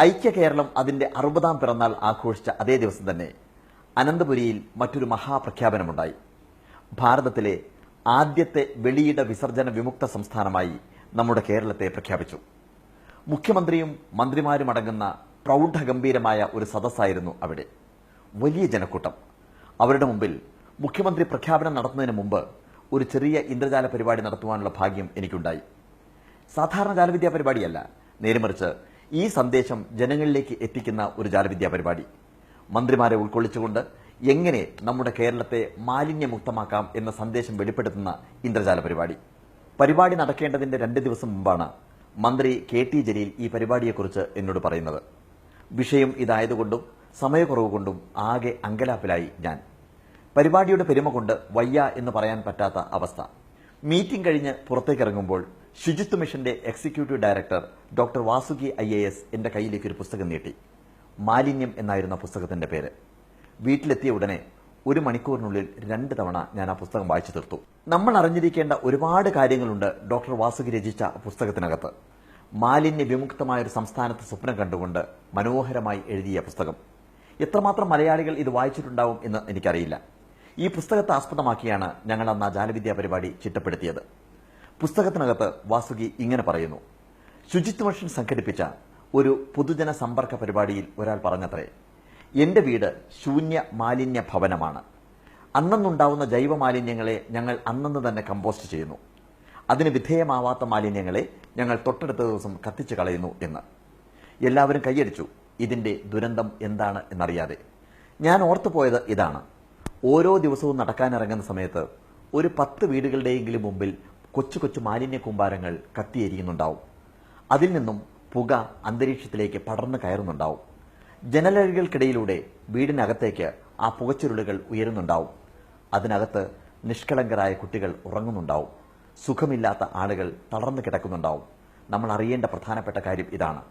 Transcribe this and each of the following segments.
ഐക്യ കേരളം അതിന്റെ അറുപതാം പിറന്നാൾ ആഘോഷിച്ച അതേ ദിവസം തന്നെ അനന്തപുരിയിൽ മറ്റൊരു മഹാപ്രഖ്യാപനമുണ്ടായി. ഭാരതത്തിലെ ആദ്യത്തെ വെളിയിട വിസർജന വിമുക്ത സംസ്ഥാനമായി നമ്മുടെ കേരളത്തെ പ്രഖ്യാപിച്ചു. മുഖ്യമന്ത്രിയും മന്ത്രിമാരും അടങ്ങുന്ന പ്രൗഢഗംഭീരമായ ഒരു സദസ്സായിരുന്നു അവിടെ. വലിയ ജനക്കൂട്ടം. അവരുടെ മുമ്പിൽ മുഖ്യമന്ത്രി പ്രഖ്യാപനം നടത്തുന്നതിന് മുമ്പ് ഒരു ചെറിയ ഇന്ദ്രജാല പരിപാടി നടത്തുവാനുള്ള ഭാഗ്യം എനിക്കുണ്ടായി. സാധാരണ ജാലവിദ്യാ പരിപാടിയല്ല നേരെമറിച്ച് ഈ സന്ദേശം ജനങ്ങളിലേക്ക് എത്തിക്കുന്ന ഒരു ജാലവിദ്യാ പരിപാടി. മന്ത്രിമാരെ ഉൾക്കൊള്ളിച്ചുകൊണ്ട് എങ്ങനെ നമ്മുടെ കേരളത്തെ മാലിന്യമുക്തമാക്കാം എന്ന സന്ദേശം വെളിപ്പെടുത്തുന്ന ഇന്ദ്രജാല പരിപാടി. പരിപാടി നടക്കേണ്ടതിന്റെ രണ്ട് ദിവസം മുമ്പാണ് മന്ത്രി കെ ടി ജലീൽ ഈ പരിപാടിയെക്കുറിച്ച് എന്നോട് പറയുന്നത്. വിഷയം ഇതായതുകൊണ്ടും സമയക്കുറവ് കൊണ്ടും ആകെ അങ്കലാപ്പിലായി ഞാൻ. പരിപാടിയുടെ പെരുമ കൊണ്ട് വയ്യ എന്ന് പറയാൻ പറ്റാത്ത അവസ്ഥ. മീറ്റിംഗ് കഴിഞ്ഞ് പുറത്തേക്കിറങ്ങുമ്പോൾ ശുചിത്വ മിഷന്റെ executive director doctor Vasuki I A S എന്റെ കയ്യിലേക്ക് ഒരു പുസ്തകം നീട്ടി. മാലിന്യം എന്നായിരുന്ന പുസ്തകത്തിന്റെ പേര്. വീട്ടിലെത്തിയ ഉടനെ ഒരു മണിക്കൂറിനുള്ളിൽ രണ്ട് തവണ ഞാൻ ആ പുസ്തകം വായിച്ചു തീർത്തു. നമ്മൾ അറിഞ്ഞിരിക്കേണ്ട ഒരുപാട് കാര്യങ്ങളുണ്ട് ഡോക്ടർ വാസുകി രചിച്ച പുസ്തകത്തിനകത്ത്. മാലിന്യ വിമുക്തമായ ഒരു സംസ്ഥാനത്ത് സ്വപ്നം കണ്ടുകൊണ്ട് മനോഹരമായി എഴുതിയ പുസ്തകം. എത്രമാത്രം മലയാളികൾ ഇത് വായിച്ചിട്ടുണ്ടാവും എന്ന് എനിക്കറിയില്ല. ഈ പുസ്തകത്തെ ആസ്പദമാക്കിയാണ് ഞങ്ങൾ അന്ന് ആ ജാലവിദ്യാ പരിപാടി ചിട്ടപ്പെടുത്തിയത്. പുസ്തകത്തിനകത്ത് വാസുകി ഇങ്ങനെ പറയുന്നു. ശുചിത്വ മിഷൻ സംഘടിപ്പിച്ച ഒരു പൊതുജന സമ്പർക്ക പരിപാടിയിൽ ഒരാൾ പറഞ്ഞത്രേ എന്റെ വീട് ശൂന്യ മാലിന്യ ഭവനമാണ്. അന്നന്നുണ്ടാവുന്ന ജൈവ മാലിന്യങ്ങളെ ഞങ്ങൾ അന്നന്ന് തന്നെ കമ്പോസ്റ്റ് ചെയ്യുന്നു. അതിന് വിധേയമാവാത്ത മാലിന്യങ്ങളെ ഞങ്ങൾ തൊട്ടടുത്ത ദിവസം കത്തിച്ചു കളയുന്നു എന്ന്. എല്ലാവരും കൈയടിച്ചു. ഇതിന്റെ ദുരന്തം എന്താണ് എന്നറിയാതെ. ഞാൻ ഓർത്തുപോയത് ഇതാണ്. ഓരോ ദിവസവും നടക്കാനിറങ്ങുന്ന സമയത്ത് ഒരു പത്ത് വീടുകളുടെയെങ്കിലും മുമ്പിൽ കൊച്ചു കൊച്ചു മാലിന്യ കൂമ്പാരങ്ങൾ കത്തിയെരിയുന്നുണ്ടാവും. അതിൽ നിന്നും പുക അന്തരീക്ഷത്തിലേക്ക് പടർന്നു കയറുന്നുണ്ടാവും. ജനലഴികൾക്കിടയിലൂടെ വീടിനകത്തേക്ക് ആ പുകച്ചുരുളുകൾ ഉയരുന്നുണ്ടാവും. അതിനകത്ത് നിഷ്കളങ്കരായ കുട്ടികൾ ഉറങ്ങുന്നുണ്ടാവും. സുഖമില്ലാത്ത ആളുകൾ തളർന്നു കിടക്കുന്നുണ്ടാവും. നമ്മൾ അറിയേണ്ട പ്രധാനപ്പെട്ട കാര്യം ഇതാണ്.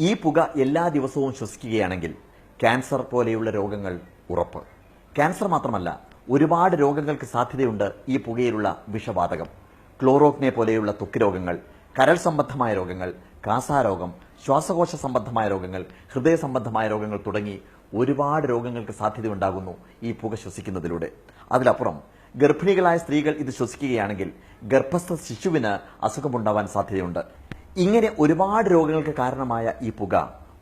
ഈ പുക എല്ലാ ദിവസവും ശ്വസിക്കുകയാണെങ്കിൽ ക്യാൻസർ പോലെയുള്ള രോഗങ്ങൾ ഉറപ്പ്. ക്യാൻസർ മാത്രമല്ല ഒരുപാട് രോഗങ്ങൾക്ക് സാധ്യതയുണ്ട് ഈ പുകയിലുള്ള വിഷവാതകം. ക്ലോറോക്നെ പോലെയുള്ള ത്വക്ക് രോഗങ്ങൾ കരൾ സംബന്ധമായ രോഗങ്ങൾ കാസാരോഗം ശ്വാസകോശ സംബന്ധമായ രോഗങ്ങൾ ഹൃദയ സംബന്ധമായ രോഗങ്ങൾ തുടങ്ങി ഒരുപാട് രോഗങ്ങൾക്ക് സാധ്യതയുണ്ടാകുന്നു ഈ പുക ശ്വസിക്കുന്നതിലൂടെ. അതിലപ്പുറം ഗർഭിണികളായ സ്ത്രീകൾ ഇത് ശ്വസിക്കുകയാണെങ്കിൽ ഗർഭസ്ഥ ശിശുവിന് അസുഖമുണ്ടാവാൻ സാധ്യതയുണ്ട്. ഇങ്ങനെ ഒരുപാട് രോഗങ്ങൾക്ക് കാരണമായ ഈ പുക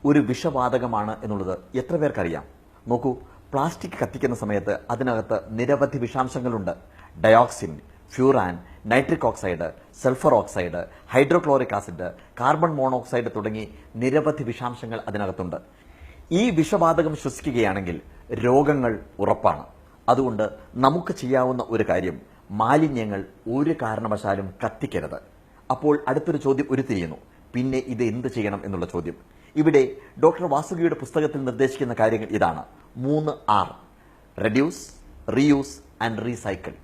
ഒരു വിഷവാതകമാണ് എന്നുള്ളത് എത്ര പേർക്കറിയാം? നോക്കൂ പ്ലാസ്റ്റിക് കത്തിക്കുന്ന സമയത്ത് അതിനകത്ത് നിരവധി വിഷാംശങ്ങളുണ്ട്. Dioxin furan nitric oxide sulphur oxide hydrochloric acid carbon monoxide തുടങ്ങി നിരവധി വിഷാംശങ്ങൾ അതിനകത്തുണ്ട്. ഈ വിഷവാതകം ശ്വസിക്കുകയാണെങ്കിൽ രോഗങ്ങൾ ഉറപ്പാണ്. അതുകൊണ്ട് നമുക്ക് ചെയ്യാവുന്ന ഒരു കാര്യം മാലിന്യങ്ങൾ ഒരു കാരണവശാലും കത്തിക്കരുത്. അപ്പോൾ അടുത്തൊരു ചോദ്യം ഉരുത്തിരിയുന്നു. പിന്നെ ഇത് എന്ത് ചെയ്യണം എന്നുള്ള ചോദ്യം. ഇവിടെ ഡോക്ടർ വാസുകിയുടെ പുസ്തകത്തിൽ നിർദ്ദേശിക്കുന്ന കാര്യങ്ങൾ ഇതാണ്. മൂന്ന് R. Reduce reuse and recycle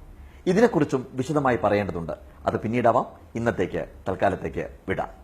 ഇതിനെക്കുറിച്ചും വിശദമായി പറയേണ്ടതുണ്ട്. അത് പിന്നീടാവാം. ഇന്നത്തേക്ക് തൽക്കാലത്തേക്ക് വിടാം.